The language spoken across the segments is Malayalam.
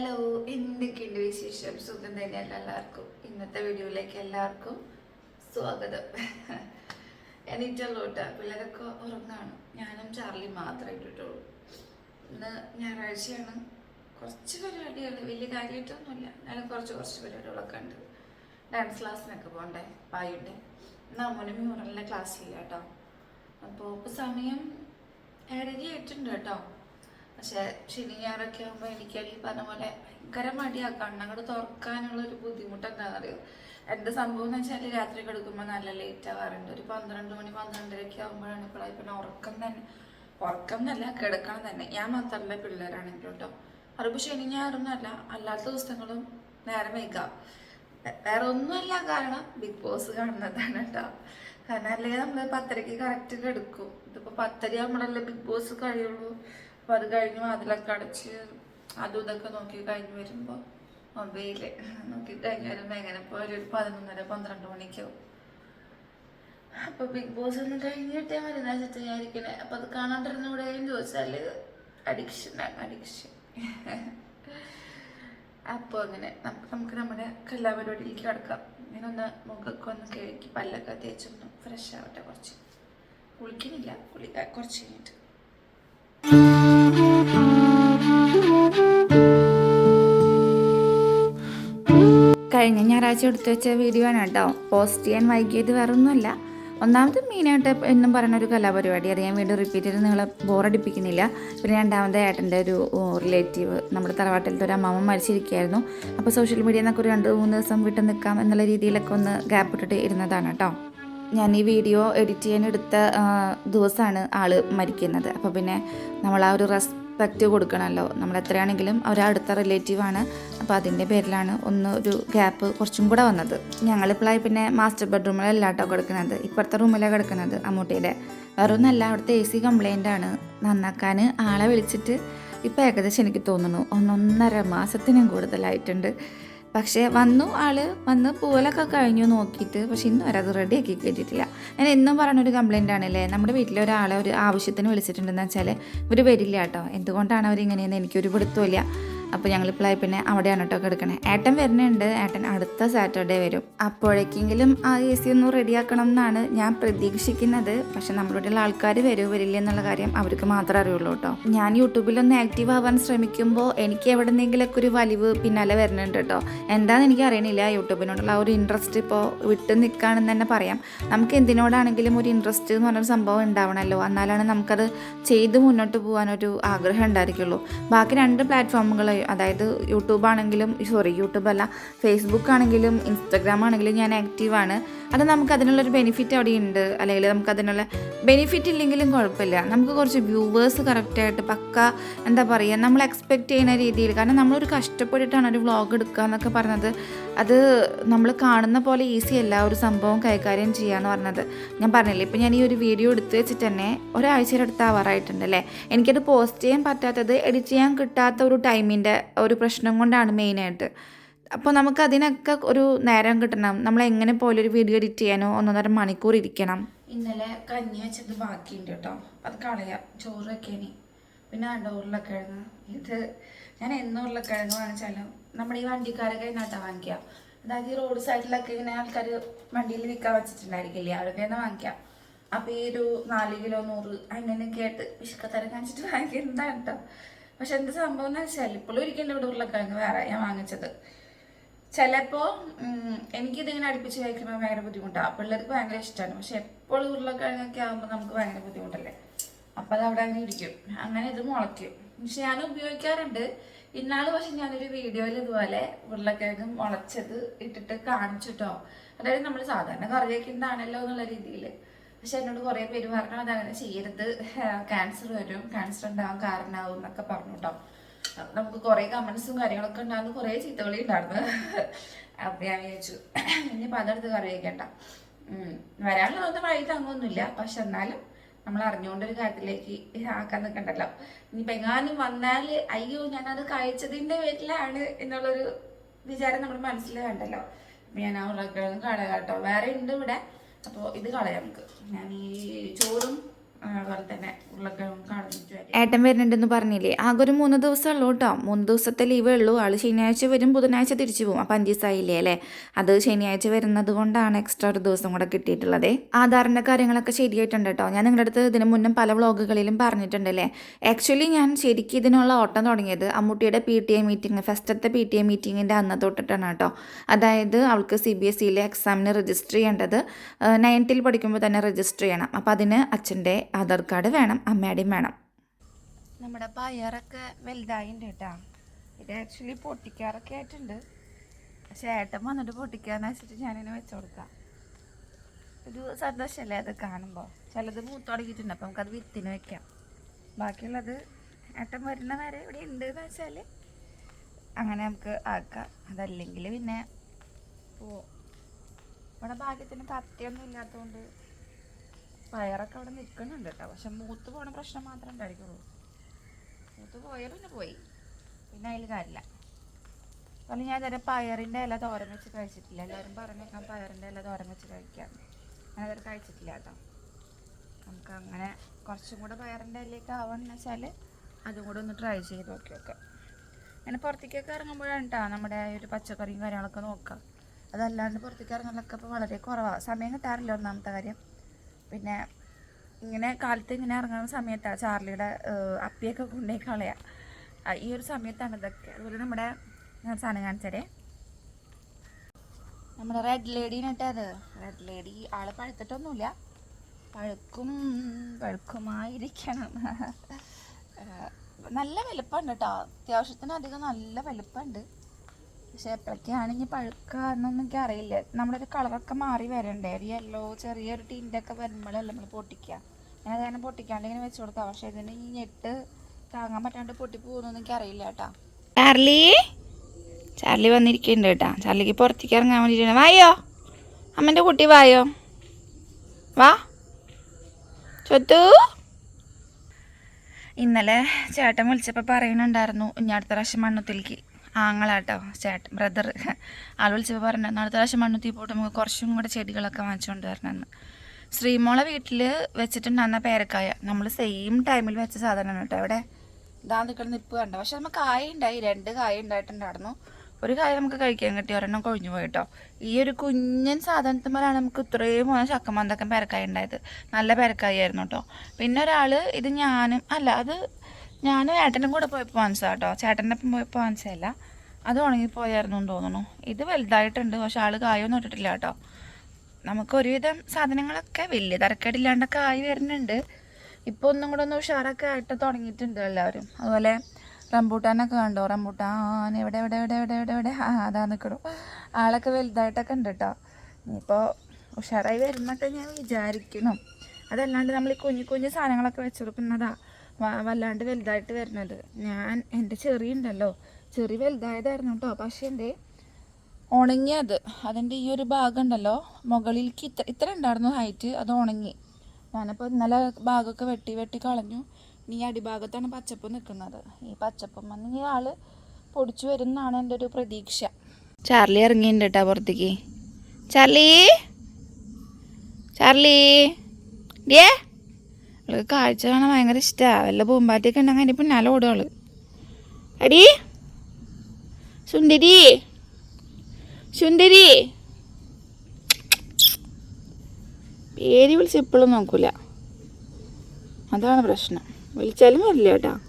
ഹലോ എന്തൊക്കെയുണ്ട് വിശേഷം. സുഖം തന്നെയല്ല എല്ലാവർക്കും? ഇന്നത്തെ വീഡിയോയിലേക്ക് എല്ലാവർക്കും സ്വാഗതം. എനിക്കല്ലോട്ട പിള്ളേരൊക്കെ ഉറങ്ങാണ്. ഞാനും ചാർലി മാത്രമേ ഇട്ടിട്ടുള്ളൂ. ഇന്ന് ഞായറാഴ്ചയാണ്. കുറച്ച് പരിപാടികൾ വലിയ കാര്യമായിട്ടൊന്നുമില്ല. എന്നാലും കുറച്ച് കുറച്ച് പരിപാടികളൊക്കെ ഉണ്ട്. ഡാൻസ് ക്ലാസ്സിനൊക്കെ പോകണ്ടേ പായുണ്ടേ? ഇന്ന് അമ്മനും മ്യൂറലിന്റെ ക്ലാസ് ചെയ്യാം കേട്ടോ അപ്പോൾ ഇപ്പോൾ സമയം ഏഴര ആയിട്ടുണ്ട് കേട്ടോ. പക്ഷെ ശനി ഞായറൊക്കെ ആകുമ്പോൾ എനിക്കത് ഈ പറഞ്ഞ പോലെ ഭയങ്കര മടിയാ. കണ്ണങ്ങോട്ട് തുറക്കാനുള്ള ഒരു ബുദ്ധിമുട്ട് എന്താണെന്നറിയോ എന്റെ സംഭവം എന്ന് വെച്ചാൽ രാത്രി കിടക്കുമ്പോൾ നല്ല ലേറ്റ് ആവാറുണ്ട്. ഒരു പന്ത്രണ്ട് മണി പന്ത്രണ്ടരയൊക്കെ ആകുമ്പോഴാണ് ഇപ്പോഴായി പിന്നെ ഉറക്കം തന്നെ. ഉറക്കം എന്നല്ല കിടക്കണം തന്നെ. ഞാൻ മാത്രമല്ല പിള്ളേരാണെങ്കിലും കേട്ടോ അതിപ്പോൾ ശനി ഞായറൊന്നുമല്ല അല്ലാത്ത ദിവസങ്ങളും നേരം വൈകാം. വേറെ ഒന്നുമല്ല കാരണം ബിഗ് ബോസ് കാണുന്നതാണ് കേട്ടോ കാരണം അല്ലെങ്കിൽ നമ്മൾ പത്തരയ്ക്ക് കറക്റ്റ് കിടക്കും. ഇതിപ്പോൾ പത്തര നമ്മളല്ലേ ബിഗ് ബോസ് കഴിയുള്ളൂ. അപ്പോൾ അത് കഴിഞ്ഞ് അതിലൊക്കെ അടച്ച് അതും ഇതൊക്കെ നോക്കി കഴിഞ്ഞ് വരുമ്പോൾ മൊബൈൽ നോക്കി കഴിഞ്ഞ് വരുമ്പോൾ എങ്ങനെ? ഇപ്പോൾ ഒരു പതിനൊന്നര പന്ത്രണ്ട് മണിക്കാവും അപ്പോൾ ബിഗ് ബോസ് ഒന്ന് കഴിഞ്ഞിട്ടേ മരുന്നാ വെച്ചിട്ട് വിചാരിക്കണേ. അപ്പോൾ അത് കാണാണ്ടിരുന്ന ചോദിച്ചാൽ അഡിക്ഷനാണ് അഡിക്ഷൻ അപ്പോൾ അങ്ങനെ നമുക്ക് നമുക്ക് നമ്മുടെ കലാപരിപാടിയിലേക്ക് കിടക്കാം. ഇങ്ങനെ ഒന്ന് മുഖമൊക്കെ ഒന്ന് കഴുകി പല്ലൊക്കെ തേച്ചൊന്ന് ഫ്രഷ് ആവട്ടെ കുറച്ച്. കുളിക്കുന്നില്ല. കുളി കുറച്ച് കഴിഞ്ഞിട്ട്. കഴിഞ്ഞ ഞായറാഴ്ച എടുത്തു വെച്ച വീഡിയോ ആണ് കേട്ടോ. പോസ്റ്റ് ചെയ്യാൻ വൈകിയത് വേറെ ഒന്നുമല്ല ഒന്നാമത് മെയിനായിട്ട് എന്നും പറയുന്ന ഒരു കലാപരിപാടി. അത് ഞാൻ വീണ്ടും റിപ്പീറ്റ് ചെയ്ത് നിങ്ങളെ ബോറടിപ്പിക്കുന്നില്ല പിന്നെ രണ്ടാമത് ഏട്ടന്റെ ഒരു റിലേറ്റീവ് നമ്മുടെ തറവാട്ടിലത്തെ ഒരു അമ്മാമ്മ മരിച്ചിരിക്കുകയായിരുന്നു. അപ്പോൾ സോഷ്യൽ മീഡിയയിൽ നിന്നൊക്കെ ഒരു രണ്ട് മൂന്ന് ദിവസം വിട്ട് നിൽക്കാം എന്നുള്ള രീതിയിലൊക്കെ ഒന്ന് ഗ്യാപ്പ് ഇട്ടിട്ട് ഇരുന്നതാണ് കേട്ടോ. ഞാൻ ഈ വീഡിയോ എഡിറ്റ് ചെയ്യാൻ എടുത്ത ദിവസമാണ് ആൾ മരിക്കുന്നത്. അപ്പോൾ പിന്നെ നമ്മൾ ആ ഒരു റെസ്പെക്റ്റ് കൊടുക്കണമല്ലോ നമ്മൾ എത്രയാണെങ്കിലും അവർ അടുത്ത റിലേറ്റീവാണ് അപ്പോൾ അതിന്റെ പേരിലാണ് ഒന്ന് ഒരു ഗ്യാപ്പ് കുറച്ചും കൂടെ വന്നത്. ഞങ്ങളിപ്പോഴായി പിന്നെ മാസ്റ്റർ ബെഡ്റൂമിലല്ല കേട്ടോ കിടക്കുന്നത് ഇപ്പോഴത്തെ റൂമിലാണ് കിടക്കുന്നത് അമ്മൂട്ടിയുടെ. വേറെ ഒന്നല്ല അവിടുത്തെ എ സി കംപ്ലൈന്റ് ആണ്. നന്നാക്കാൻ ആളെ വിളിച്ചിട്ട് ഇപ്പോൾ ഏകദേശം എനിക്ക് തോന്നുന്നു ഒന്നൊന്നര മാസത്തിനും കൂടുതലായിട്ടുണ്ട്. പക്ഷേ വന്നു ആൾ വന്ന് പൂവലൊക്കെ കഴിഞ്ഞു നോക്കിയിട്ട് പക്ഷെ ഇന്നും വരെ അത് റെഡിയാക്കി കഴിഞ്ഞിട്ടില്ല ഞാൻ എന്നും പറഞ്ഞൊരു കംപ്ലൈന്റ് ആണല്ലേ? നമ്മുടെ വീട്ടിലെ ഒരാളെ ഒരു ആവശ്യത്തിന് വിളിച്ചിട്ടുണ്ടെന്ന് വെച്ചാൽ ഇവർ വരില്ല കേട്ടോ. എന്തുകൊണ്ടാണ് അവരിങ്ങനെയെന്ന് എനിക്കൊരു പിടുത്തമില്ല അപ്പോൾ ഞങ്ങളിപ്പോഴായി പിന്നെ അവിടെയാണ് കേട്ടോ കിടക്കണേ. ഏട്ടൻ വരുന്നുണ്ട്. ഏട്ടൻ അടുത്ത സാറ്റർഡേ വരും. അപ്പോഴേക്കെങ്കിലും ആ എ സി ഒന്ന് റെഡിയാക്കണം എന്നാണ് ഞാൻ പ്രതീക്ഷിക്കുന്നത്. പക്ഷെ നമ്മളുടെ ആൾക്കാർ വരൂ വരില്ല എന്നുള്ള കാര്യം അവർക്ക് മാത്രമേ അറിയുള്ളൂ കേട്ടോ ഞാൻ യൂട്യൂബിലൊന്ന് ആക്റ്റീവ് ആവാൻ ശ്രമിക്കുമ്പോൾ എനിക്ക് എവിടെന്നെങ്കിലൊക്കെ ഒരു വലിവ് പിന്നാലെ വരുന്നുണ്ട് കേട്ടോ എന്താണെന്ന് എനിക്ക് അറിയണില്ല. യൂട്യൂബിനോടുള്ള ആ ഒരു ഇൻട്രസ്റ്റ് ഇപ്പോൾ വിട്ട് നിൽക്കുകയാണെന്ന് തന്നെ പറയാം. നമുക്ക് എന്തിനോടാണെങ്കിലും ഒരു ഇൻട്രസ്റ്റ് എന്ന് പറഞ്ഞൊരു സംഭവം ഉണ്ടാവണമല്ലോ എന്നാലാണ് നമുക്കത് ചെയ്ത് മുന്നോട്ട് പോകാനൊരു ആഗ്രഹം ഉണ്ടായിരിക്കുള്ളൂ. ബാക്കി രണ്ട് പ്ലാറ്റ്ഫോമുകൾ അതായത് യൂട്യൂബ് ആണെങ്കിലും സോറി യൂട്യൂബ് അല്ല ഫേസ്ബുക്ക് ആണെങ്കിലും ഇൻസ്റ്റാഗ്രാം ആണെങ്കിലും ഞാൻ ആക്റ്റീവാണ് അത് നമുക്ക് അതിനുള്ളൊരു ബെനിഫിറ്റ് അവിടെ ഉണ്ട് അല്ലെങ്കിൽ നമുക്ക് അതിനുള്ള ബെനിഫിറ്റ് ഇല്ലെങ്കിലും കുഴപ്പമില്ല. നമുക്ക് കുറച്ച് വ്യൂവേഴ്സ് കറക്റ്റായിട്ട് പക്ക എന്താ പറയുക നമ്മൾ എക്സ്പെക്റ്റ് ചെയ്യുന്ന രീതിയിൽ. കാരണം നമ്മളൊരു കഷ്ടപ്പെട്ടിട്ടാണ് ഒരു വ്ളോഗ് എടുക്കുക എന്നൊക്കെ പറഞ്ഞത്. അത് നമ്മൾ കാണുന്ന പോലെ ഈസി അല്ല ഒരു സംഭവം കൈകാര്യം ചെയ്യാന്ന് പറഞ്ഞത്. ഞാൻ പറഞ്ഞില്ലേ ഇപ്പം ഞാൻ ഈ ഒരു വീഡിയോ എടുത്തു വെച്ചിട്ട് തന്നെ ഒരാഴ്ചയുടെ അടുത്ത് ആവാറായിട്ടുണ്ട് അല്ലേ? എനിക്കത് പോസ്റ്റ് ചെയ്യാൻ പറ്റാത്തത് എഡിറ്റ് ചെയ്യാൻ കിട്ടാത്ത ഒരു ടൈമിന്റെ ഒരു പ്രശ്നം കൊണ്ടാണ് മെയിനായിട്ട് അപ്പോൾ നമുക്ക് അതിനൊക്കെ ഒരു നേരം കിട്ടണം. നമ്മൾ എങ്ങനെ പോലെ ഒരു വീഡിയോ എഡിറ്റ് ചെയ്യാനോ ഒന്നൊന്നര മണിക്കൂർ ഇരിക്കണം. ഇന്നലെ കഞ്ഞി വെച്ചത് ബാക്കിയുണ്ട് കേട്ടോ. അത് കളയാം. ചോറ് വെക്കാനി. പിന്നെ അണ്ട ഇത് ഞാൻ എന്നൂറിലൊക്കെ വാങ്ങിച്ചാലും നമ്മുടെ ഈ വണ്ടിക്കാരൊക്കെ ഇതിനകത്ത് വാങ്ങിക്കുക അതായത് ഈ റോഡ് സൈഡിലൊക്കെ ഇങ്ങനെ ആൾക്കാർ വണ്ടിയിൽ വിൽക്കാൻ വെച്ചിട്ടുണ്ടായിരിക്കില്ലേ? അവരൊക്കെ തന്നെ വാങ്ങിക്കാം. അപ്പോൾ ഈ ഒരു നാല് കിലോ നൂറ് അങ്ങനെയൊക്കെ ആയിട്ട് വിശക്കത്തരം കാണിച്ചിട്ട് വാങ്ങിക്കുന്നതാണ് കേട്ടോ പക്ഷെ എന്ത് സംഭവം എന്ന് വെച്ചാൽ ഇപ്പോഴും ഒരിക്കലും ഇവിടെ ഉരുളക്കിഴങ്ങ് വേറെ ഞാൻ വാങ്ങിച്ചത്. ചിലപ്പോൾ എനിക്കിതിങ്ങനെ അടുപ്പിച്ച് കഴിക്കുമ്പോൾ ഭയങ്കര ബുദ്ധിമുട്ടാണ് പിള്ളേർക്ക് ഭയങ്കര ഇഷ്ടമാണ് പക്ഷെ എപ്പോഴും ഉരുളക്കിഴങ്ങൊക്കെ ആകുമ്പോൾ നമുക്ക് ഭയങ്കര ബുദ്ധിമുട്ടല്ലേ? അപ്പം അത് അവിടെ അങ്ങനെ ഇരിക്കും അങ്ങനെ ഇത് മുളയ്ക്കും. പക്ഷെ ഞാൻ ഉപയോഗിക്കാറുണ്ട്. ഇന്നാൾ പക്ഷെ ഞാനൊരു വീഡിയോയിൽ ഇതുപോലെ ഉരുളക്കിഴങ്ങ് മുളച്ചത് ഇട്ടിട്ട് കാണിച്ചിട്ടോ. അതായത് നമ്മൾ സാധാരണ കറി വയ്ക്കുന്നതാണല്ലോ എന്നുള്ള രീതിയിൽ പക്ഷെ എന്നോട് കുറേ പേര് പറഞ്ഞു അതങ്ങനെ ചെയ്യരുത്. ക്യാൻസർ വരും ക്യാൻസർ ഉണ്ടാവാൻ കാരണമാവും എന്നൊക്കെ പറഞ്ഞു കേട്ടോ നമുക്ക് കുറേ കമൻസും കാര്യങ്ങളൊക്കെ ഉണ്ടായിരുന്നു കുറേ ചീത്തകളി ഉണ്ടായിരുന്നു. അപ്പം ഞാൻ വിചാരിച്ചു ഇനിയിപ്പോൾ അതെടുത്ത് കറി വയ്ക്കണ്ട വരാനുള്ള വഴി തങ്ങൊന്നുമില്ല പക്ഷെ എന്നാലും നമ്മൾ അറിഞ്ഞുകൊണ്ടൊരു കാര്യത്തിലേക്ക് ആക്കാൻ നിൽക്കണ്ടല്ലോ ഇനി എങ്ങാനും വന്നാൽ അയ്യോ ഞാനത് കഴിച്ചതിന്റെ പേരിലാണ് എന്നുള്ളൊരു വിചാരം നമ്മുടെ മനസ്സിൽ കണ്ടല്ലോ ഞാൻ ആ ഉരുളക്കിഴങ്ങ് കളയാം കേട്ടോ. വേറെ ഉണ്ട് ഇവിടെ. അപ്പോൾ ഇത് കളയാം നമുക്ക്. ഞാൻ ഈ ചോറും തന്നെ കാണിച്ചു ഏട്ടൻ വരുന്നുണ്ടെന്ന് പറഞ്ഞില്ലേ? ആകെ ഒരു മൂന്ന് ദിവസം ഉള്ളൂ കേട്ടോ. മൂന്ന് ദിവസത്തെ ലീവേ ഉള്ളൂ. ആൾ ശനിയാഴ്ച വരും ബുധനാഴ്ച തിരിച്ചു പോകും. അപ്പം അഞ്ച് ദിവസമായില്ലേ അല്ലേ? അത് ശനിയാഴ്ച വരുന്നത് കൊണ്ടാണ് എക്സ്ട്രാ ഒരു ദിവസം കൂടെ കിട്ടിയിട്ടുള്ളത്. ആധാറിന്റെ കാര്യങ്ങളൊക്കെ ശരിയായിട്ടുണ്ട് കേട്ടോ. ഞാൻ നിങ്ങളുടെ അടുത്ത് ഇതിനു മുന്നും പല വ്ളോഗുകളിലും പറഞ്ഞിട്ടുണ്ടല്ലേ ആക്ച്വലി ഞാൻ ശരിക്കും ഇതിനുള്ള ഓട്ടം തുടങ്ങിയത് അമ്മൂട്ടിയുടെ പി ടി എ മീറ്റിംഗ് ഫസ്റ്റത്തെ പി ടി എ മീറ്റിങ്ങിന്റെ അന്ന് തൊട്ടിട്ടാണ് കേട്ടോ. അതായത് അവൾക്ക് സി ബി എസ് സിയിലെ എക്സാമിന് രജിസ്റ്റർ ചെയ്യേണ്ടത് നയൻത്തിൽ പഠിക്കുമ്പോൾ തന്നെ രജിസ്റ്റർ ചെയ്യണം. അപ്പോൾ അതിന് അച്ഛന്റെ ആധാർ കാർഡ് വേണം അമ്മയുടെയും വേണം. നമ്മുടെ പയറൊക്കെ വലുതായിട്ടുണ്ട് കേട്ടോ ഇത് ആക്ച്വലി പൊട്ടിക്കാറൊക്കെ ആയിട്ടുണ്ട്. പക്ഷേ ഏട്ടൻ വന്നിട്ട് പൊട്ടിക്കാന്ന് വെച്ചിട്ട് ഞാനിങ്ങനെ വെച്ചു കൊടുക്കാം. ഒരു സന്തോഷമല്ലേ അത് കാണുമ്പോൾ ചിലത് മൂത്ത് മൂത്തുടങ്ങിയിട്ടുണ്ട് അപ്പം നമുക്കത് വിത്തിന് വെക്കാം. ബാക്കിയുള്ളത് ഏട്ടൻ വരുന്ന വരെ ഇവിടെ ഉണ്ട് എന്ന് വെച്ചാൽ അങ്ങനെ നമുക്ക് ആക്കാം. അതല്ലെങ്കിൽ പിന്നെ പോവും ഇവിടെ ഭാഗ്യത്തിന് കത്തിയൊന്നും ഇല്ലാത്തതുകൊണ്ട് പയറൊക്കെ അവിടെ നിൽക്കുന്നുണ്ട് കേട്ടോ. പക്ഷെ മൂത്ത് പോണ പ്രശ്നം മാത്രമേ ഉണ്ടായിരിക്കുള്ളൂ. മൂത്ത് പോയ പിന്നെ പോയി. പിന്നെ അതിൽ കാര്യമില്ല. അല്ല ഞാൻ ഇതുവരെ പയറിന്റെ ഇല തോരൻ വെച്ച് കഴിച്ചിട്ടില്ല. എല്ലാവരും പറഞ്ഞേക്കാം പയറിന്റെ ഇല തോരൻ വെച്ച് കഴിക്കാം. ഞാൻ ഇതുവരെ കഴിച്ചിട്ടില്ല കേട്ടോ. നമുക്ക് അങ്ങനെ കുറച്ചും കൂടെ പയറിന്റെ ഇലയൊക്കെ ആവുകയെന്ന് വെച്ചാൽ അതും കൂടെ ഒന്ന് ട്രൈ ചെയ്ത് നോക്കി നോക്കാം അങ്ങനെ പുറത്തേക്കൊക്കെ ഇറങ്ങുമ്പോഴാണ് കേട്ടോ നമ്മുടെ ഒരു പച്ചക്കറിയും കാര്യങ്ങളൊക്കെ നോക്കുക. അതല്ലാണ്ട് പുറത്തേക്ക് ഇറങ്ങലൊക്കെ ഇപ്പോൾ വളരെ കുറവാണ് സമയം കിട്ടാറില്ല ഒന്നാമത്തെ കാര്യം. പിന്നെ ഇങ്ങനെ കാലത്ത് ഇങ്ങനെ ഇറങ്ങുന്ന സമയത്താണ് ചാർലിയുടെ അപ്പിയൊക്കെ കൊണ്ടുപോയി കളയാ. ഈ ഒരു സമയത്താണ് ഇതൊക്കെ. അതുപോലെ നമ്മുടെ സാധനം കാണിച്ചതേ. നമ്മുടെ റെഡ് ലേഡീനിട്ട് അത് റെഡ് ലേഡി ആൾ പഴുത്തിട്ടൊന്നുമില്ല. പഴുക്കും പഴുക്കുമായിരിക്കണം. നല്ല വലുപ്പമുണ്ട് കേട്ടോ. അത്യാവശ്യത്തിന് അധികം നല്ല വലുപ്പമുണ്ട്. പക്ഷെ എപ്പോഴൊക്കെയാണെങ്കിൽ പഴുക്കുക എന്നൊന്നും എനിക്ക് അറിയില്ല. നമ്മുടെ ഒരു കളറൊക്കെ മാറി വരണ്ടേ? ഒരു യെല്ലോ ചെറിയൊരു ടീന്റെയൊക്കെ വരുമ്പോഴല്ലേ നമ്മൾ പൊട്ടിക്കുക ഞാൻ അതങ്ങനെ പൊട്ടിക്കാണ്ട് ഇങ്ങനെ വെച്ച് കൊടുക്കാം പക്ഷെ ഇതിന് ഈ ഞെട്ട് താങ്ങാൻ പറ്റാണ്ട് പൊട്ടി പോകുന്നൊന്നും എനിക്ക് അറിയില്ല കേട്ടാ. ചാർലി? ചാർലി വന്നിരിക്കുന്നുണ്ട് കേട്ടാ. ചാർലിക്ക് പുറത്തേക്ക് ഇറങ്ങാൻ വേണ്ടിയിട്ടാണ് വായോ? അമ്മന്റെ കുട്ടി വായോ? വാ. ചൊത്തു. ഇന്നലെ ചേട്ടൻ വിളിച്ചപ്പോൾ പറയുന്നുണ്ടായിരുന്നു ഇനി അടുത്ത പ്രാവശ്യം മണ്ണുത്തിലേക്ക്. ആങ്ങളാട്ടോ ചേട്ടൻ ബ്രദർ ആൾ വിളിച്ചപ്പോൾ പറഞ്ഞു അടുത്ത പ്രാവശ്യം മണ്ണുത്തി പോയിട്ട് നമുക്ക് കുറച്ചും കൂടെ ചെടികളൊക്കെ വാങ്ങിച്ചുകൊണ്ട് വരണമെന്ന് ശ്രീമോളെ വീട്ടിൽ വെച്ചിട്ടുണ്ടായിരുന്ന പേരക്കായ. നമ്മൾ സെയിം ടൈമിൽ വെച്ച സാധനമാണ് കേട്ടോ അവിടെ ഇതാ നിൽക്കുന്ന നിപ്പ് കണ്ടോ? പക്ഷെ നമുക്ക് കായ ഉണ്ടായി രണ്ട് കായ ഉണ്ടായിട്ടുണ്ടായിരുന്നു. ഒരു കായ നമുക്ക് കഴിക്കാൻ കിട്ടി ഒരെണ്ണം കൊഴിഞ്ഞു പോയി കേട്ടോ. ഈ ഒരു കുഞ്ഞൻ സാധനത്തിന്മേലാണ് നമുക്ക് ഇത്രയും പോയ ചക്കമന്തക്കം പേരക്കായ ഉണ്ടായത്. നല്ല പേരക്കായ ആയിരുന്നു കേട്ടോ. പിന്നെ ഒരാൾ ഇത് ഞാനും അല്ല അത് ഞാനും ഏട്ടനും കൂടെ പോയപ്പോൾ വാങ്ങിച്ചതാ കേട്ടോ ചേട്ടന്റെ ഒപ്പം പോയപ്പോൾ വാങ്ങിച്ചതല്ല അത് ഉണങ്ങിപ്പോയായിരുന്നു എന്ന് തോന്നുന്നു. ഇത് വലുതായിട്ടുണ്ട് പക്ഷെ ആൾ കായൊന്നും ഇട്ടിട്ടില്ല കേട്ടോ നമുക്ക് ഒരുവിധം സാധനങ്ങളൊക്കെ വലിയ തരക്കേടില്ലാണ്ടൊക്കെ ആയി വരുന്നുണ്ട്. ഇപ്പോൾ ഒന്നും കൂടെ ഒന്ന് ഉഷാറൊക്കെ ആയിട്ട് തുടങ്ങിയിട്ടുണ്ട് എല്ലാവരും. അതുപോലെ റംബൂട്ടാനൊക്കെ കണ്ടോ? റംബൂട്ടാൻ എവിടെ എവിടെ എവിടെ എവിടെ എവിടെ എവിടെ? ആ അതാ നിൽക്കണു ആളൊക്കെ വലുതായിട്ടൊക്കെ ഉണ്ട് കേട്ടോ ഇനിയിപ്പോൾ ഉഷാറായി വരുന്നൊക്കെ ഞാൻ വിചാരിക്കണം അതല്ലാണ്ട് നമ്മൾ ഈ കുഞ്ഞു കുഞ്ഞു സാധനങ്ങളൊക്കെ വെച്ച് കൊടുക്കുന്നതാ വ- വല്ലാണ്ട് വലുതായിട്ട് വരുന്നത്. ഞാൻ എന്റെ ചെറി ഉണ്ടല്ലോ. ചെറി വലുതായതായിരുന്നു കേട്ടോ പക്ഷേ എന്റെ ഉണങ്ങിയത് അതിന്റെ ഈ ഒരു ഭാഗം ഉണ്ടല്ലോ. മുകളിലേക്ക് ഇത്ര ഇത്ര ഉണ്ടായിരുന്നു ഹൈറ്റ് അത് ഉണങ്ങി. ഞാനപ്പോൾ ഇന്നലെ ഭാഗമൊക്കെ വെട്ടി വെട്ടി കളഞ്ഞു. ഇനി അടിഭാഗത്താണ് പച്ചപ്പ് നിൽക്കുന്നത്. ഈ പച്ചപ്പം വന്ന് ആൾ പൊടിച്ചു വരുന്നാണ് എന്റെ ഒരു പ്രതീക്ഷ. ചാർലി ഇറങ്ങിയിട്ടുണ്ട് കേട്ടോ പുറത്തേക്ക്. ചാർലി? ചാർലി? ഡേ അവൾക്ക് കാഴ്ച കാണാൻ ഭയങ്കര ഇഷ്ടമാണ് വല്ല പൂമ്പാറ്റൊക്കെ ഉണ്ടെങ്കിൽ അതിന്റെ പിന്നാലെ ഓടുകൾ അടി സുന്ദരി. സുന്ദരി. പേര് വിളിച്ച് ഇപ്പോഴും നോക്കൂല. അതാണ് പ്രശ്നം. വിളിച്ചാലും വരില്ല കേട്ടാ.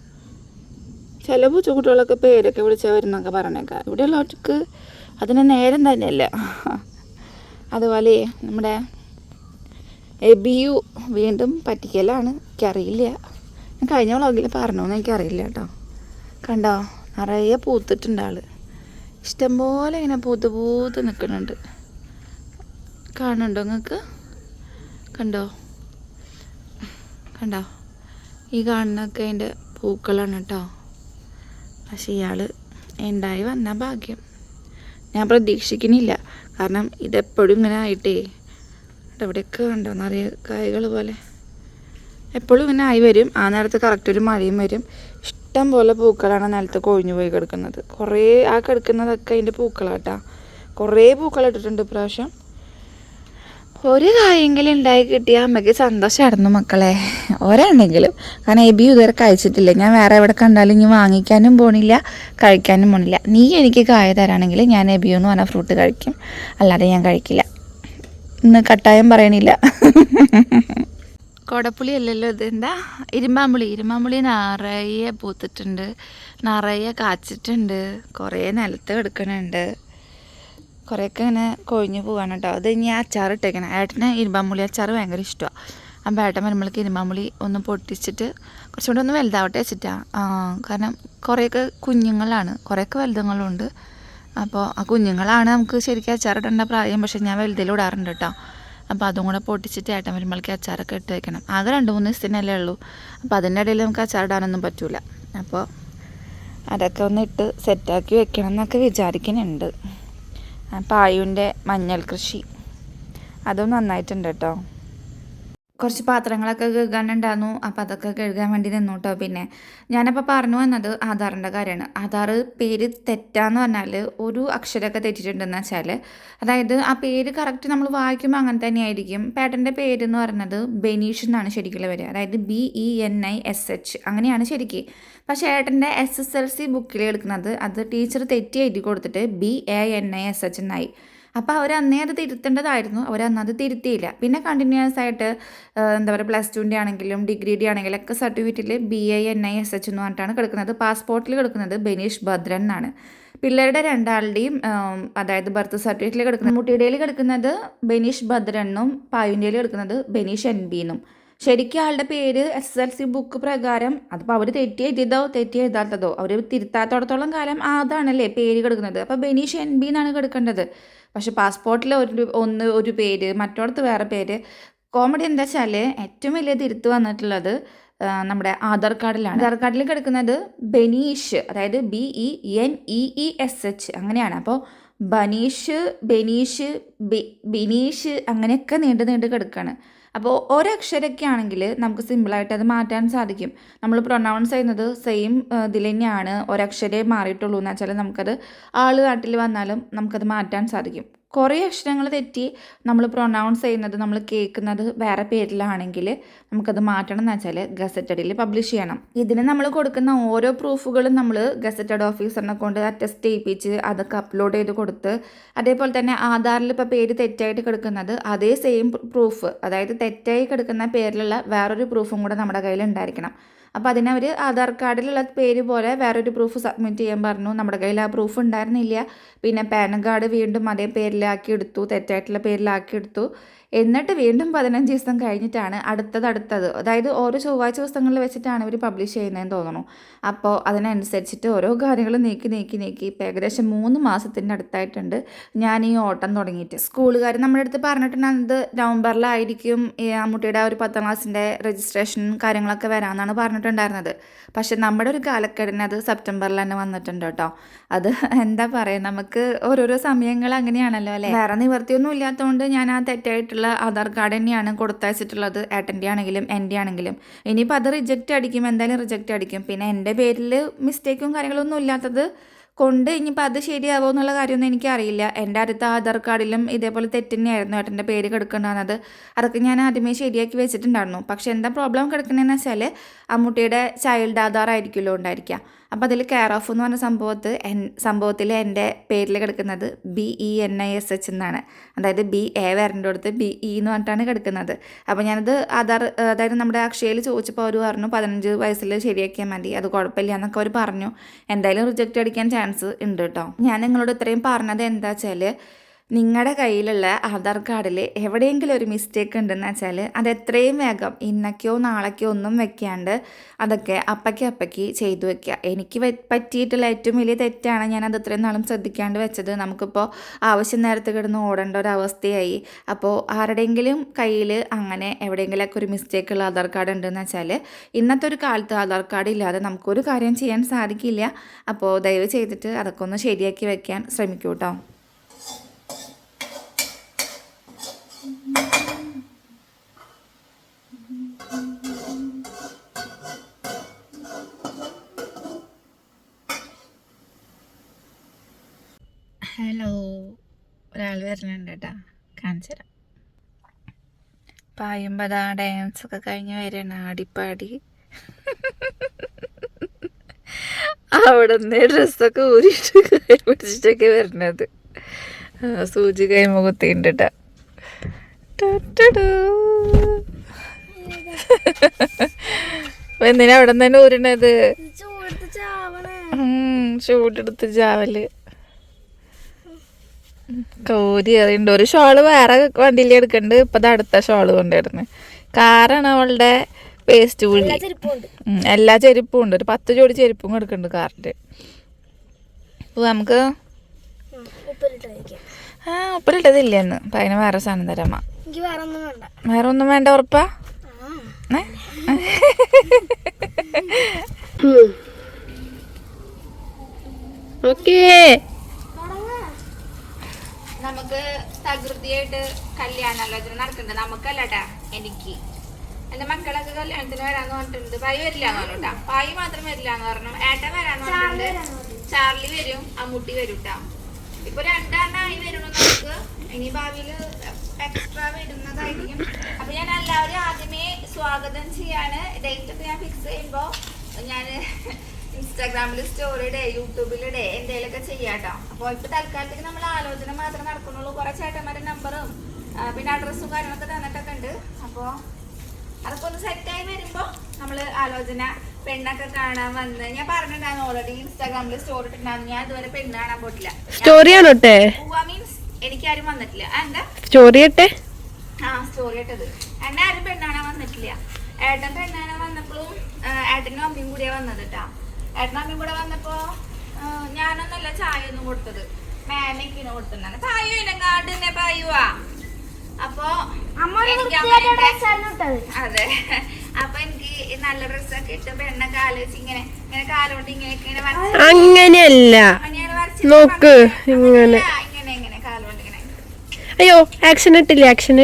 ചില പൂച്ചക്കുട്ടികളൊക്കെ പേരൊക്കെ വിളിച്ചാൽ വരുന്നൊക്കെ പറഞ്ഞേക്കാം. ഇവിടെയുള്ളവർക്ക് അതിന് നേരം തന്നെയല്ല. അതുപോലെ നമ്മുടെ എബിയു വീണ്ടും പറ്റിക്കലാണ്. എനിക്കറിയില്ല. ഞാൻ കഴിഞ്ഞ വ്ളോഗിൽ പറഞ്ഞോന്ന് എനിക്കറിയില്ല കേട്ടോ കണ്ടോ? നിറയെ പൂത്തിട്ടുണ്ട് ആൾ. ഇഷ്ടംപോലെ ഇങ്ങനെ പൂത്ത് പൂത്ത് നിൽക്കുന്നുണ്ട് കാണുന്നുണ്ടോ നിങ്ങൾക്ക് കണ്ടോ? കണ്ടോ? ഈ കാണുന്നൊക്കെ അതിന്റെ പൂക്കളാണ് കേട്ടോ പക്ഷെ ഇയാൾ ഉണ്ടായി വന്ന ഭാഗ്യം. ഞാൻ പ്രതീക്ഷിക്കുന്നില്ല കാരണം ഇതെപ്പോഴും ഇങ്ങനെ ആയിട്ടേ ഇവിടെ എവിടെയൊക്കെ കണ്ടോ നിറയെ കായകൾ പോലെ. എപ്പോഴും ഇങ്ങനെ ആയി വരും. ആ നേരത്ത് കറക്റ്റ് ഒരു മഴയും വരും. ഇഷ്ടം പോലെ പൂക്കളാണ് നിലത്ത് കൊഴിഞ്ഞു പോയി കിടക്കുന്നത്. കുറേ ആ കിടക്കുന്നതൊക്കെ അതിന്റെ പൂക്കളാട്ടാ. കുറേ പൂക്കൾ ഇട്ടിട്ടുണ്ട് ഇപ്രാവശ്യം. ഒരു കായെങ്കിലും ഉണ്ടായി കിട്ടിയ അമ്മയ്ക്ക് സന്തോഷമായിരുന്നു മക്കളെ. ഒരെണ്ണെങ്കിലും കാരണം എബി ഇതുവരെ കഴിച്ചിട്ടില്ല. ഞാൻ വേറെ എവിടെ കണ്ടാലും ഇനി വാങ്ങിക്കാനും പോണില്ല കഴിക്കാനും പോണില്ല. നീ എനിക്ക് കായ തരാണെങ്കിൽ ഞാൻ എബിയോ എന്ന് പറഞ്ഞ ഫ്രൂട്ട് കഴിക്കും. അല്ലാതെ ഞാൻ കഴിക്കില്ല. ഇന്ന് കട്ടായം പറയണില്ല. കോടപ്പുളി അല്ലല്ലോ ഇത്. എന്താ? ഇരുമ്പാമ്പുളി. ഇരുമ്പാമ്പുളി നിറയെ പൂത്തിട്ടുണ്ട്. നിറയെ കാച്ചിട്ടുണ്ട്. കുറേ നിലത്ത് കിടക്കണുണ്ട്. കുറേയൊക്കെ ഇങ്ങനെ കൊഴിഞ്ഞ് പോവാണ് കേട്ടോ അത് ഇനി അച്ചാർ ഇട്ടേക്കണം. ഏട്ടന് ഇരുമ്പാമ്പുളി അച്ചാർ ഭയങ്കര ഇഷ്ടമാണ് അപ്പം ഏട്ടൻ വരുമ്പോഴേക്ക് ഇരുമ്പാമ്പുളി ഒന്ന് പൊട്ടിച്ചിട്ട് കുറച്ചുകൂടെ ഒന്ന് വലുതാവട്ടെ വെച്ചിട്ടാണ് കാരണം കുറേയൊക്കെ കുഞ്ഞുങ്ങളാണ്. കുറേയൊക്കെ വലുതുങ്ങളുണ്ട്. അപ്പോൾ ആ കുഞ്ഞുങ്ങളാണ് നമുക്ക് ശരിക്കും അച്ചാറിടേണ്ട പ്രായം പക്ഷേ ഞാൻ വലുതിൽ ഇടാറുണ്ട് കേട്ടോ അപ്പോൾ അതും കൂടെ പൊട്ടിച്ചിട്ട് ഏട്ടൻ വരുമ്പോഴേക്ക് അച്ചാറൊക്കെ ഇട്ട് വെക്കണം. ആകെ രണ്ട് മൂന്ന് ദിവസത്തിനല്ലേ ഉള്ളൂ. അപ്പോൾ അതിന്റെ ഇടയിൽ നമുക്ക് അച്ചാറിടാനൊന്നും പറ്റൂല. അപ്പോൾ അതൊക്കെ ഒന്ന് ഇട്ട് സെറ്റാക്കി വെക്കണം എന്നൊക്കെ വിചാരിക്കുന്നുണ്ട്. പായുവിന്റെ മഞ്ഞൾ കൃഷി. അതും നന്നായിട്ടുണ്ട് കേട്ടോ കുറച്ച് പാത്രങ്ങളൊക്കെ കഴുകാനുണ്ടായിരുന്നു അപ്പോൾ അതൊക്കെ കഴുകാൻ വേണ്ടി നിന്നു കേട്ടോ പിന്നെ ഞാനപ്പോൾ പറഞ്ഞു വന്നത് ആധാറിന്റെ കാര്യമാണ്. ആധാർ പേര് തെറ്റാന്ന് പറഞ്ഞാൽ ഒരു അക്ഷരമൊക്കെ തെറ്റിയിട്ടുണ്ടെന്ന് വെച്ചാൽ അതായത് ആ പേര് കറക്റ്റ് നമ്മൾ വായിക്കുമ്പോൾ അങ്ങനെ തന്നെയായിരിക്കും. പേട്ടന്റെ പേര് എന്ന് പറയുന്നത് ബെനീഷ് എന്നാണ് ശരിക്കുള്ള വരിക അതായത് B E N I S H. അങ്ങനെയാണ് ശരിക്ക്. പക്ഷേ ഏട്ടന്റെ എസ് എസ് എൽ സി ബുക്കിൽ എടുക്കുന്നത് അത് ടീച്ചർ തെറ്റി എഴുതി കൊടുത്തിട്ട് B A N I S H എന്നായി. അപ്പോൾ അവർ അന്നേ അത് തിരുത്തേണ്ടതായിരുന്നു. അവർ അന്ന് അത് തിരുത്തിയില്ല. പിന്നെ കണ്ടിന്യൂസ് ആയിട്ട് എന്താ പറയുക പ്ലസ് ടുവിന്റെ ആണെങ്കിലും ഡിഗ്രിയുടെ ആണെങ്കിലും ഒക്കെ സർട്ടിഫിക്കറ്റിൽ B I N I S H എന്ന് പറഞ്ഞിട്ടാണ് കിടക്കുന്നത്. പാസ്പോർട്ടിൽ കിടക്കുന്നത് ബനീഷ് ഭദ്രൻ എന്നാണ്. പിള്ളേരുടെ രണ്ടാളുടെയും അതായത് ബർത്ത് സർട്ടിഫിക്കറ്റിൽ കിടക്കുന്നത് മുട്ടിയുടെയിൽ കിടക്കുന്നത് ബനീഷ് ഭദ്രൻ എന്നും പായുന്റെയിൽ കിടക്കുന്നത് ബനീഷ് എൻ ബി എന്നും. ശരിക്കും ആളുടെ പേര് എസ് എൽ സി ബുക്ക് പ്രകാരം അതിപ്പോൾ അവർ തെറ്റി എഴുതിയതോ തെറ്റി എഴുതാത്തതോ അവർ തിരുത്താത്തോടത്തോളം കാലം അതാണല്ലേ പേര് കിടക്കുന്നത്. അപ്പോൾ ബെനീഷ് എൻ ബി എന്നാണ് കിടക്കേണ്ടത്. പക്ഷേ പാസ്പോർട്ടിൽ ഒരു ഒന്ന് ഒരു പേര് മറ്റോടത്ത് വേറെ പേര്. കോമഡി എന്താ വെച്ചാൽ ഏറ്റവും വലിയ തിരുത്ത് വന്നിട്ടുള്ളത് നമ്മുടെ ആധാർ കാർഡിലാണ്. ആധാർ കാർഡിൽ കിടക്കുന്നത് ബെനീഷ് അതായത് B E N E E S H അങ്ങനെയാണ്. അപ്പോൾ ബനീഷ് ബെനീഷ് ബിനീഷ് അങ്ങനെയൊക്കെ നീണ്ട് നീണ്ട് കിടക്കുകയാണ് അപ്പോൾ ഒരക്ഷരമൊക്കെ ആണെങ്കിൽ നമുക്ക് സിമ്പിളായിട്ട് അത് മാറ്റാൻ സാധിക്കും. നമ്മൾ പ്രൊണൗൺസ് ചെയ്യുന്നത് സെയിം ഇതിൽ തന്നെയാണ്. ഒരക്ഷരേ മാറിയിട്ടുള്ളൂ എന്ന് വെച്ചാൽ നമുക്കത് ആൾ നാട്ടിൽ വന്നാലും നമുക്കത് മാറ്റാൻ സാധിക്കും. കുറേ അക്ഷരങ്ങൾ തെറ്റി നമ്മൾ പ്രൊനൗൺസ് ചെയ്യുന്നത് നമ്മൾ കേൾക്കുന്നത് വേറെ പേരിലാണെങ്കിൽ നമുക്കത് മാറ്റണം എന്ന് വെച്ചാൽ ഗസറ്റഡിൽ പബ്ലിഷ് ചെയ്യണം. ഇതിന് നമ്മൾ കൊടുക്കുന്ന ഓരോ പ്രൂഫുകളും നമ്മൾ ഗസറ്റഡ് ഓഫീസറിനെ കൊണ്ട് അറ്റസ്റ്റ് ചെയ്യിപ്പിച്ച് അതൊക്കെ അപ്ലോഡ് ചെയ്ത് കൊടുത്ത് അതേപോലെ തന്നെ ആധാറിൽ ഇപ്പോൾ പേര് തെറ്റായിട്ട് കിടക്കുന്നത് അതേ സെയിം പ്രൂഫ് അതായത് തെറ്റായി കിടക്കുന്ന പേരിലുള്ള വേറൊരു പ്രൂഫും കൂടെ നമ്മുടെ കയ്യിൽ ഉണ്ടായിരിക്കണം. അപ്പോൾ അതിനവർ ആധാർ കാർഡിലുള്ള പേര് പോലെ വേറൊരു പ്രൂഫ് സബ്മിറ്റ് ചെയ്യാൻ പറഞ്ഞു. നമ്മുടെ കയ്യിൽ ആ പ്രൂഫ് ഉണ്ടായിരുന്നില്ല. പിന്നെ പാൻ കാർഡ് വീണ്ടും അതേ പേരിലാക്കി എടുത്തു തെറ്റായിട്ടുള്ള പേരിലാക്കി എടുത്തു. എന്നിട്ട് വീണ്ടും പതിനഞ്ച് ദിവസം കഴിഞ്ഞിട്ടാണ് അടുത്തത് അടുത്തത്. അതായത് ഓരോ ചൊവ്വാഴ്ച ദിവസങ്ങളിൽ വെച്ചിട്ടാണ് ഇവർ പബ്ലിഷ് ചെയ്യുന്നതെന്ന് തോന്നുന്നു. അപ്പോൾ അതിനനുസരിച്ചിട്ട് ഓരോ കാര്യങ്ങളും നീക്കി നീക്കി നീക്കി ഇപ്പം ഏകദേശം മൂന്ന് മാസത്തിന്റെ അടുത്തായിട്ടുണ്ട്. ഞാൻ ഈ ഓട്ടം തുടങ്ങിയിട്ട്. സ്കൂളുകാർ നമ്മുടെ അടുത്ത് പറഞ്ഞിട്ടുണ്ടായിരുന്നത് നവംബറിലായിരിക്കും ഈ അമ്മൂട്ടിയുടെ ഒരു പത്താം ക്ലാസ്സിന്റെ രജിസ്ട്രേഷൻ കാര്യങ്ങളൊക്കെ വരാമെന്നാണ് പറഞ്ഞിട്ടുണ്ടായിരുന്നത്. പക്ഷെ നമ്മുടെ ഒരു കാലക്കെടിന് അത് സെപ്റ്റംബറിൽ തന്നെ വന്നിട്ടുണ്ട് കേട്ടോ. അത് എന്താ പറയുക നമുക്ക് ഓരോരോ സമയങ്ങൾ അങ്ങനെയാണല്ലോ അല്ലേ? വേറെ നിവർത്തിയൊന്നും ഇല്ലാത്തതുകൊണ്ട് ഞാൻ ആ തെറ്റായിട്ടുള്ള ആധാർ കാർഡ് തന്നെയാണ് കൊടുത്തയച്ചിട്ടുള്ളത്. ഏട്ടന്റെ ആണെങ്കിലും എന്റെ ആണെങ്കിലും. ഇനിയിപ്പോൾ അത് റിജക്റ്റ് അടിക്കും. എന്തായാലും റിജക്റ്റ് അടിക്കും. പിന്നെ എന്റെ പേരിൽ മിസ്റ്റേക്കും കാര്യങ്ങളൊന്നും ഇല്ലാത്തത് കൊണ്ട് ഇനിയിപ്പോൾ അത് ശരിയാവോ എന്നുള്ള കാര്യമൊന്നും എനിക്കറിയില്ല. എന്റെ അടുത്ത ആധാർ കാർഡിലും ഇതേപോലെ തെറ്റിനെയായിരുന്നു ഏട്ടന്റെ പേര് കിടക്കേണ്ടത്. അതൊക്കെ ഞാൻ ആദ്യമേ ശരിയാക്കി വെച്ചിട്ടുണ്ടായിരുന്നു. പക്ഷേ എന്താ പ്രോബ്ലം കിടക്കുന്നതെന്ന് വെച്ചാൽ അമ്മൂട്ടിയുടെ ചൈൽഡ് ആധാർ ആയിരിക്കുമല്ലോ ഉണ്ടായിരിക്കുക. അപ്പോൾ അതിൽ കെയർ ഓഫ് എന്ന് പറഞ്ഞ സംഭവത്ത് എൻ സംഭവത്തിൽ എന്റെ പേരിൽ കിടക്കുന്നത് B E N I S H എന്നാണ്. അതായത് ബി എ വരേണ്ട അടുത്ത് ബി ഇ എന്ന് പറഞ്ഞിട്ടാണ് കിടക്കുന്നത്. അപ്പോൾ ഞാനത് ആധാർ അതായത് നമ്മുടെ അക്ഷയയിൽ ചോദിച്ചപ്പോൾ അവർ പറഞ്ഞു പതിനഞ്ച് വയസ്സിൽ ശരിയാക്കിയാൽ മതി അത് കുഴപ്പമില്ല എന്നൊക്കെ അവർ പറഞ്ഞു. എന്തായാലും റിജക്റ്റ് അടിക്കാൻ ചാൻസ് ഉണ്ട് കേട്ടോ ഞാൻ നിങ്ങളോട് ഇത്രയും പറഞ്ഞത് എന്താ വെച്ചാൽ നിങ്ങളുടെ കയ്യിലുള്ള ആധാർ കാർഡിൽ എവിടെയെങ്കിലും ഒരു മിസ്റ്റേക്ക് ഉണ്ടെന്ന് വെച്ചാൽ അത് എത്രയും വേഗം ഇന്നക്കോ നാളേക്കോ ഒന്നും വെക്കാണ്ട് അതൊക്കെ അപ്പയ്ക്ക് അപ്പയ്ക്ക് ചെയ്തു വെക്കുക എനിക്ക് പറ്റിയിട്ടുള്ള ഏറ്റവും വലിയ തെറ്റാണ് ഞാൻ അത് ഇത്രയും നാളും ശ്രദ്ധിക്കാണ്ട് വെച്ചത്. നമുക്കിപ്പോൾ ആവശ്യം നേരത്ത് കിടന്ന് ഓടേണ്ട ഒരു അവസ്ഥയായി. അപ്പോൾ ആരുടെയെങ്കിലും കയ്യിൽ അങ്ങനെ എവിടെയെങ്കിലുമൊക്കെ ഒരു മിസ്റ്റേക്ക് ഉള്ള ആധാർ കാർഡ് ഉണ്ടെന്ന് വെച്ചാൽ ഇന്നത്തെ ഒരു കാലത്ത് ആധാർ കാർഡ് ഇല്ലാതെ നമുക്കൊരു കാര്യം ചെയ്യാൻ സാധിക്കില്ല. അപ്പോൾ ദയവ് ചെയ്തിട്ട് അതൊക്കെ ഒന്ന് ശരിയാക്കി വെക്കാൻ ശ്രമിക്കൂ കേട്ടോ ഒരാൾ വരുന്നുണ്ട് കേട്ടാ കാണിച്ചു തരാം. പായുമ്പോൾ അതാ ഡാൻസ് ഒക്കെ കഴിഞ്ഞ് വരണം ആടിപ്പാടി. അവിടെ നിന്ന് ഡ്രസ്സൊക്കെ ഊരിയിട്ട് കൈ പിടിച്ചിട്ടൊക്കെ വരണത് സൂചി കൈമ കുത്തിണ്ടിട്ട എന്തിനാ അവിടെ നിന്ന് തന്നെ ഊരണത്? ഉം, ചൂടെടുത്ത് ചാവൽ. കോരി എറിയുണ്ട്. ഒരു ഷോൾ വേറെ വണ്ടിയിൽ എടുക്കണ്ട്. ഇപ്പൊ അടുത്ത ഷോൾ കൊണ്ടുവരുന്നത് കാറാണ് അവളുടെ വേസ്റ്റ് കുഴി എല്ലാ ചെരുപ്പും ഉണ്ട് ഒരു പത്ത് ജോഡി ചെരുപ്പും എടുക്കണ്ട് കാറിന്റെ അപ്പൊ നമുക്ക് ആ ഉപ്പിലിട്ടതില്ലെന്ന്. അപ്പൊ അതിന് വേറെ സാധനം തരാമ? വേറെ ഒന്നും വേണ്ട. ഉറപ്പാ? ഓക്കേ. നമുക്ക് തകൃതിയായിട്ട് കല്യാണാലോചന നടക്കുന്നുണ്ട് നമുക്കല്ലട്ടാ എനിക്ക്. എന്റെ മക്കളൊക്കെ കല്യാണത്തിന് വരാന്ന് പറഞ്ഞിട്ടുണ്ട്. പായി വരില്ല എന്ന് പറഞ്ഞുട്ടാ. പായി മാത്രം വരില്ല എന്ന് പറഞ്ഞു. ഏട്ടൻ വരാന്ന് പറഞ്ഞിട്ടുണ്ട്. ചാർലി വരും അമ്മൂട്ടി വരും കേട്ടാ ഇപ്പൊ രണ്ടെണ്ണായി വരുന്നു നമുക്ക്. ഇനി ഭാവിയിൽ എക്സ്ട്രാ വരുന്നതായിരിക്കും. അപ്പൊ ഞാൻ എല്ലാവരും ആദ്യമേ സ്വാഗതം ചെയ്യാണ്. ഡേറ്റ് ഒക്കെ ഞാൻ ഫിക്സ് ചെയ്യുമ്പോ ഞാൻ ഇൻസ്റ്റാഗ്രാമിൽ സ്റ്റോറി ഇടേ യൂട്യൂബിൽ ഇടേ എന്തെങ്കിലുമൊക്കെ ചെയ്യാട്ടോ. അപ്പോൾ ഇപ്പൊ തൽക്കാലത്തേക്ക് നമ്മൾ ആലോചന മാത്രമേ നടക്കുന്നുള്ളൂ. കുറെ ചേട്ടന്മാരുടെ നമ്പറും പിന്നെ അഡ്രസ്സും കാര്യങ്ങളൊക്കെ തന്നിട്ടൊക്കെ ഉണ്ട്. അപ്പോൾ അതൊക്കെ ഒന്ന് സെറ്റായി വരുമ്പോൾ നമ്മൾ ആലോചന പെണ്ണൊക്കെ കാണാൻ വന്ന് ഞാൻ പറഞ്ഞിട്ടുണ്ടായിരുന്നു ഓൾറെഡി ഇൻസ്റ്റാഗ്രാമിൽ സ്റ്റോറി ഇട്ടിട്ടുണ്ടായിരുന്നു. ഞാൻ ഇതുവരെ പെണ്ണ് കാണാൻ പോയിട്ടില്ല. സ്റ്റോറി ആണോട്ടെ? മീൻസ് എനിക്കാരും വന്നിട്ടില്ല. ആ, എന്താ? സ്റ്റോറി ഇട്ടെ? ആ സ്റ്റോറി ഇട്ടത്. എന്നെ ആരും പെണ്ണാണാൻ വന്നിട്ടില്ല. ഏട്ടൻ പെണ്ണാണാൻ വന്നപ്പോഴും ഏട്ടനും അമ്മയും കൂടിയാ വന്നത് കേട്ടാ ഏട്ടനും ഇവിടെ വന്നപ്പോ ഞാനൊന്നല്ല ചായ ഒന്നും കൊടുത്തത്. മേമയ്ക്കിന് കൊടുത്തിട്ടുണ്ടാണ് ചായ ഇനങ്ങാണ്ട് തന്നെ പായുവാ. അപ്പൊ അതെ. അപ്പൊ എനിക്ക് ഈ നല്ല ഡ്രസ്സൊക്കെ ഇട്ട് പെണ്ണൊക്കെ ആലോചിച്ച് ഇങ്ങനെ ഇങ്ങനെ കാലുകൊണ്ട് ഇങ്ങനെ ഇങ്ങനെ അങ്ങനെയല്ല. നോക്ക്, ഇങ്ങനെ. ഇങ്ങനെ ഇങ്ങനെ കാലുകൊണ്ട് ഇങ്ങനെ. അയ്യോ ആക്ഷൻ ഇട്ടില്ല ആക്ഷൻ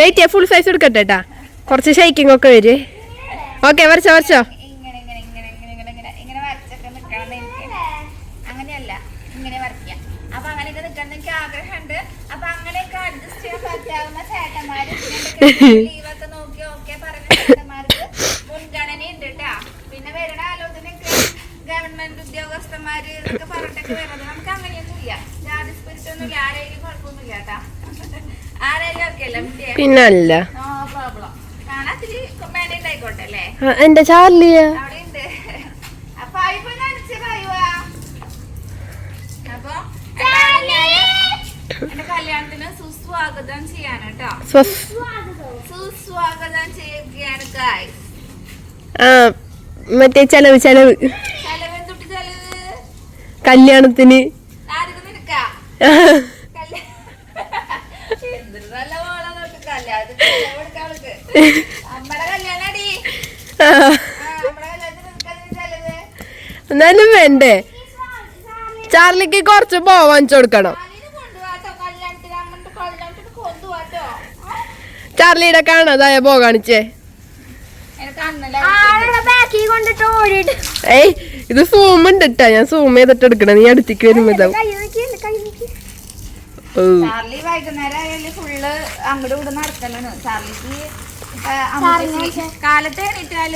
വെയിറ്റ് ഫുൾ സൈസ് എടുക്കട്ടെ കേട്ടാ കുറച്ച് ഷേക്കിംഗ് ഒക്കെ വരും. ഓക്കെ വരച്ചോ വരച്ചോ ഇങ്ങനെ ഇങ്ങനെ ഇങ്ങനെ ഇങ്ങനെ ഇങ്ങനെ ഇങ്ങനെ ഇങ്ങനെ വരച്ചൊക്കെ നിൽക്കണം എനിക്ക് അങ്ങനെയല്ല ഇങ്ങനെ വരയ്ക്കാം അപ്പൊ അങ്ങനെയൊക്കെ നിൽക്കണം എന്ന് എനിക്ക് ആഗ്രഹമുണ്ട് അപ്പൊ അങ്ങനെയൊക്കെ അഡ്ജസ്റ്റ് ചെയ്യാൻ പറ്റാവുന്ന ചേട്ടന്മാര് ലീവൊക്കെ നോക്കി ഓക്കെ പറഞ്ഞ ചേട്ടന്മാർക്ക് മുൻഗണന ഉണ്ട് കേട്ടാ പിന്നെ വരണ ആലോചനയൊക്കെ ഗവൺമെന്റ് ഉദ്യോഗസ്ഥന്മാര് ഇതൊക്കെ പറഞ്ഞിട്ടൊക്കെ വരുന്നത് നമുക്ക് അങ്ങനെയൊന്നും ഇല്ല ജാതി സ്പിരിറ്റൊന്നും ഇല്ല ആരെയും കുഴപ്പമൊന്നുമില്ല കേട്ടാ ആരെയും ഒക്കെ അല്ല പിന്നല്ല. പ്രോബ്ലം അല്ലേ എന്റെ ചാർലിയ. അവിടെ ഉണ്ട് അപ്പൊ പറയുവാ അപ്പൊ എന്റെ കല്യാണത്തിന് സുസ്വാഗതം ചെയ്യാണ് കേട്ടോ ആ മറ്റേ ചെലവ് ചെലവ്. കല്യാണത്തിന്. എന്നാലും വേണ്ടേ? ചാർലിക്ക് കുറച്ച് വാങ്ങിച്ചു കൊടുക്കണം. ചാർലിയുടെ കാണാതായ പോ കാണിച്ചേ എനിക്ക് അന്നലെ ബാക്കി കൊണ്ടിട്ട് ഓടിയിട്ട് ഏയ് ഇത് സൂം ഉണ്ട് ട്ടാ. ഞാൻ സൂം ചെയ്തിട്ട് എടുക്കണം. നീ അടുത്തേക്ക് വരുമ്പോ ചാർലി വൈകുന്നേരം ആയാലും ഫുള്ള് അങ്ങോട്ട് ഇവിടെ നടക്കലാണ് ചാർലിക്ക് ആ, അമ്മൂമ്മച്ചി കാലത്ത് എണീറ്റാൽ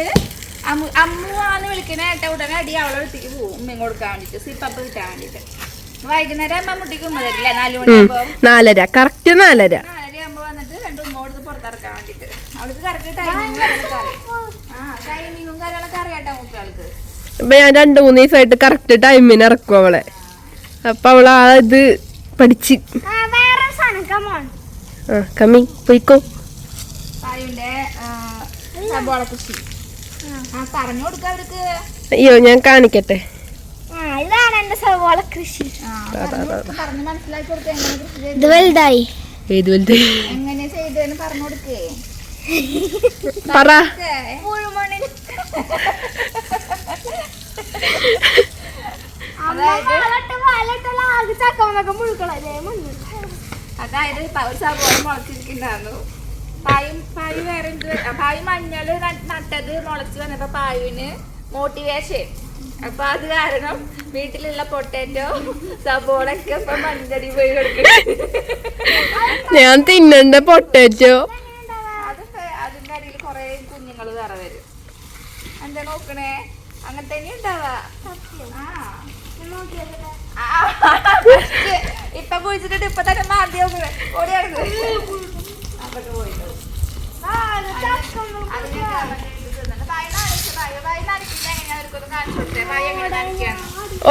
അമ്മു അമ്മുവാന്ന് വിളിക്കുന്ന ഏട്ട ഉടനെ അടി അവളെ അടുത്തേക്ക് പോകും. ഉമ്മയും കൊടുക്കാൻ വേണ്ടിട്ട് സിപ്പപ്പ് കിട്ടാൻ വേണ്ടിട്ട്. വൈകുന്നേരം മുട്ടിക്ക് ഉമ്മ തരില്ല നാലു മണിയാകുമ്പോ നാലര. കറക്റ്റ് നാലര. നാലര ആകുമ്പോ വന്നിട്ട് രണ്ട് കൊടുത്ത് പുറത്തിറക്കാൻ വേണ്ടിട്ട്. അവൾക്ക് കറക്റ്റ് ടൈമിങ്ങും കാര്യങ്ങളൊക്കെ അറിയാം ആ ടൈമിങ്ങും കാര്യങ്ങളൊക്കെ അറിയാട്ടോ അപ്പൊ ഞാൻ രണ്ടു മൂന്ന് ദിവസമായിട്ട് കറക്റ്റ് ടൈമിന് ഇറക്കും അവളെ. അപ്പൊ അവൾ ആ ഇത് പഠിച്ച്. ആ കമ്മി പോയിക്കോ. പായുന്റെ സബോള കൃഷി ആ. പറഞ്ഞു കൊടുക്ക അയ്യോ ഞാൻ കാണിക്കട്ടെ. ആ ഇതാണ് എന്റെ സവോള കൃഷി. ആ, പറഞ്ഞു പറഞ്ഞു മനസ്സിലാക്കി കൊടുക്ക കൃഷി ഇത് വലുതായി. ഏത് വലുതായി എങ്ങനെ പറഞ്ഞു കൊടുക്കേ. പറ അതായത് ഒരു സബോള മുളച്ചിരിക്കുന്നുണ്ടായിരുന്നു. പായും പായ് വേറെ എന്ത് പായ് ന- നട്ടത് മുളച്ച് വന്നപ്പോ പായുവിന് മോട്ടിവേഷൻ അപ്പൊ അത് കാരണം വീട്ടിലുള്ള പൊട്ടാറ്റോ സബോള ഒക്കെ ഇപ്പൊ മഞ്ഞടി പോയി കൊടുക്കും ഞാൻ തിന്നണ്ട പൊട്ടേറ്റോ. എന്താ നോക്കണേ? അങ്ങനെ തന്നെ ഉണ്ടാവാ ആ. ആ, ഇപ്പൊ കുഴിച്ചിട്ട് ഇപ്പൊ തന്നെ മാന്തി നോക്കണേ അങ്ങോട്ട് പോയിട്ടോ.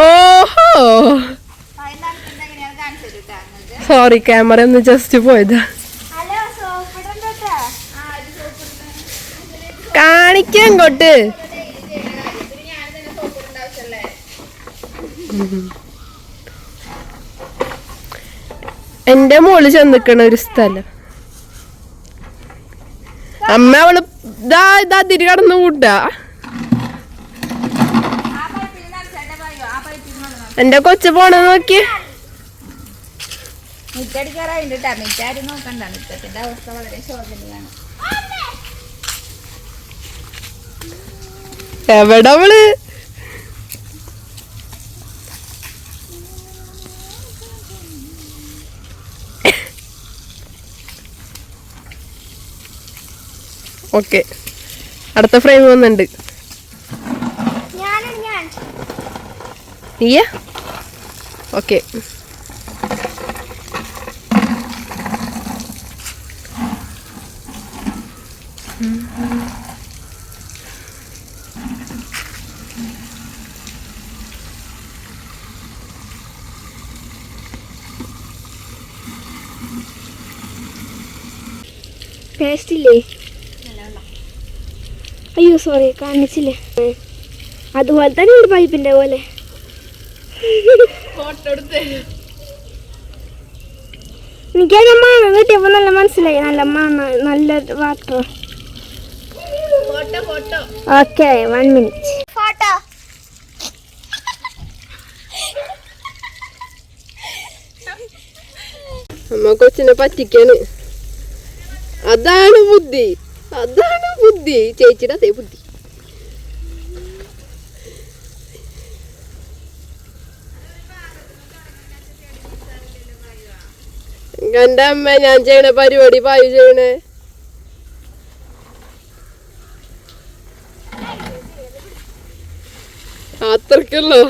ഓഹോ. സോറി ക്യാമറ ഒന്ന് ജസ്റ്റ് പോയതാ ഹലോ സോപ്പിടണ്ടോ ആ, ഇത് soap ഇടുന്നെ. കാണിക്കാൻ കൊട്ട് daily ചെയ്യുന്ന കാര്യം. ഇതിന് ഞാൻ തന്നെ soap ഇടേണ്ട കൊട്ട് എന്റെ മോൾ ചെന്നിക്കണ ഒരു സ്ഥലം. അമ്മ അവൾ ഇതാ ഇതാ തിരി കടന്നു കൂട്ടാ. എന്റെ കൊച്ചു പോണ നോക്കി മിറ്റടിക്കാറായിട്ട് മിറ്റാരും നോക്കണ്ട. മിറ്റത്തിന്റെ അവസ്ഥ വളരെ ശോചനീയമാണ്. എവിടെ അവൾ? ഓക്കെ. അടുത്ത ഫ്രെയിം വന്നുണ്ട്. നീയ? ഓക്കെ. പേസ്റ്റ് ഇല്ലേ അയ്യോ സോറി കാണിച്ചില്ലേ? അതുപോലെ തന്നെ ഉണ്ട് പൈപ്പിന്റെ പോലെ. എനിക്ക് അതിന്റെ മണം കിട്ടിയപ്പോ നല്ല മനസ്സിലായി. നല്ല മണ നല്ല water okay one minute photo. അമ്മ കൊച്ചിനെ പറ്റിക്കാണ്. അതാണ് ബുദ്ധി. അതാണ് ബുദ്ധി. ചേച്ചിയുടെ അതേ ബുദ്ധി. എന്റെ അമ്മ ഞാൻ ചെയ്യണ പരിപാടി പായു ചെയ്യണേ. അത്രക്കല്ലോ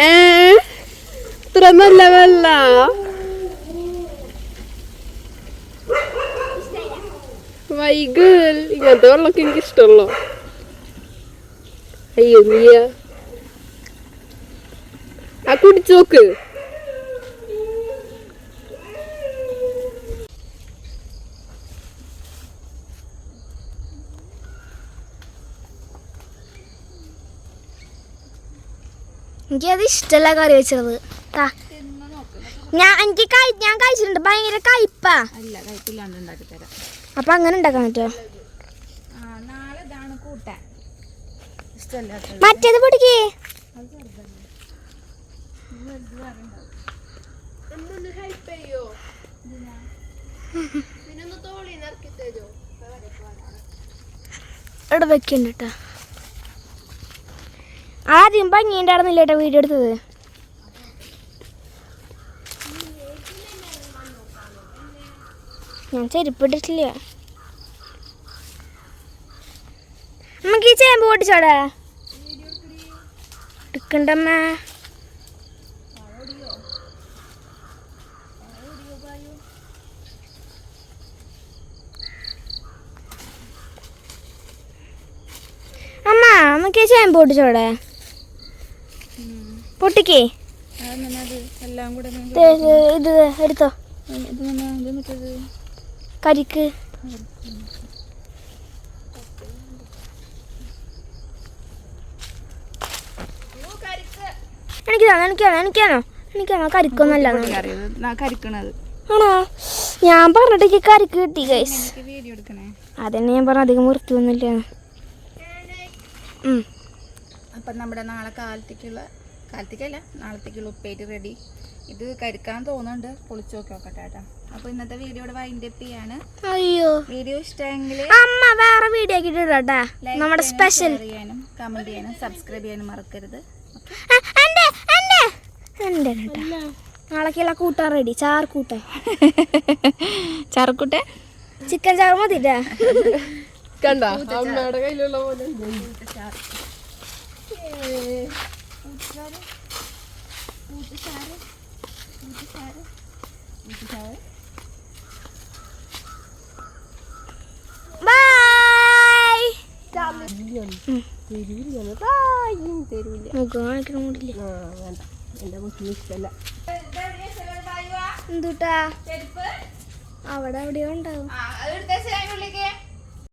ഏ? ഇത്ര നല്ല വെള്ള. വൈകൽ ഇങ്ങനത്തെ വെള്ളമൊക്കെ എനിക്ക് ഇഷ്ടമല്ലോ അയ്യോ നീയ. ആ കുടിച്ചു നോക്ക്. എനിക്കത് ഇഷ്ടമല്ല കറി വെച്ചത്. ഞാൻ എനിക്ക് കഴി ഞാൻ കഴിച്ചിട്ടുണ്ട്. ഭയങ്കര കയ്പാ അല്ല കയ്പില്ലാണ്ട് ഉണ്ടാക്കി തരാം. അപ്പൊ അങ്ങനെ ഉണ്ടാക്കാൻ പറ്റുമോ മറ്റേത് പൊടിക്കേ. ഇവിടെ വെക്കണ്ട കേട്ടോ ആദ്യം ഭംഗിയുണ്ടായിരുന്നില്ല കേട്ടോ വീഡിയോ എടുത്തത്? ഞാൻ ചെരുപ്പിട്ടിട്ടില്ല. നമുക്ക് ഈ ചേമ്പ് പൊട്ടിച്ചോടാ. എടുക്കണ്ടമ്മ. അമ്മ നമുക്ക് ചേമ്പ് പൊട്ടിച്ചോടെ. പൊട്ടിക്കേ. ഇത് എടുത്തോ. കരിക്ക്. എനിക്കാണോ എനിക്കാണോ എനിക്കാണോ? എനിക്കാണോ? കരിക്കൊന്നല്ല ആണോ? ഞാൻ പറഞ്ഞിട്ട് കരിക്ക് കിട്ടി ഗൈസ് അതന്നെ ഞാൻ പറഞ്ഞ അധികം വൃത്തിയൊന്നുമില്ല. അപ്പം നമ്മുടെ നാളെ കാലത്തേക്കുള്ള കാലത്തേക്കല്ല നാളത്തേക്കുള്ള ഉപ്പേറ്റ് റെഡി ഇത് കരുക്കാൻ തോന്നുന്നുണ്ട്. പൊളിച്ചു നോക്കി നോക്കട്ടെ കേട്ടോ. അപ്പൊ ഇന്നത്തെ വീഡിയോയുടെ വൈൻഡ് അപ്പ് ചെയ്യാണ്. അയ്യോ. വീഡിയോ ഇഷ്ടമെങ്കിൽ അമ്മ വേറെ വീഡിയോ നമ്മുടെ സ്പെഷ്യൽ ചെയ്യാനും കമന്റ് ചെയ്യാനും സബ്സ്ക്രൈബ് ചെയ്യാനും മറക്കരുത്. നാളേക്കുള്ള കൂട്ടാൻ റെഡി ചാർ ചാർക്കൂട്ട? ചാറക്കുട്ടെ ചിക്കൻ ചാർ മതി കണ്ടോ? അമ്മയുടെ കയ്യിലുള്ള പോലെ. ബൈ കൂട്ടുകാര്? കൂട്ടുകാര്? കൂട്ടുകാര്? ഇഷ്ടമല്ല എന്തുട്ടാ? അവിടെ എവിടെയോ ഉണ്ടാവും.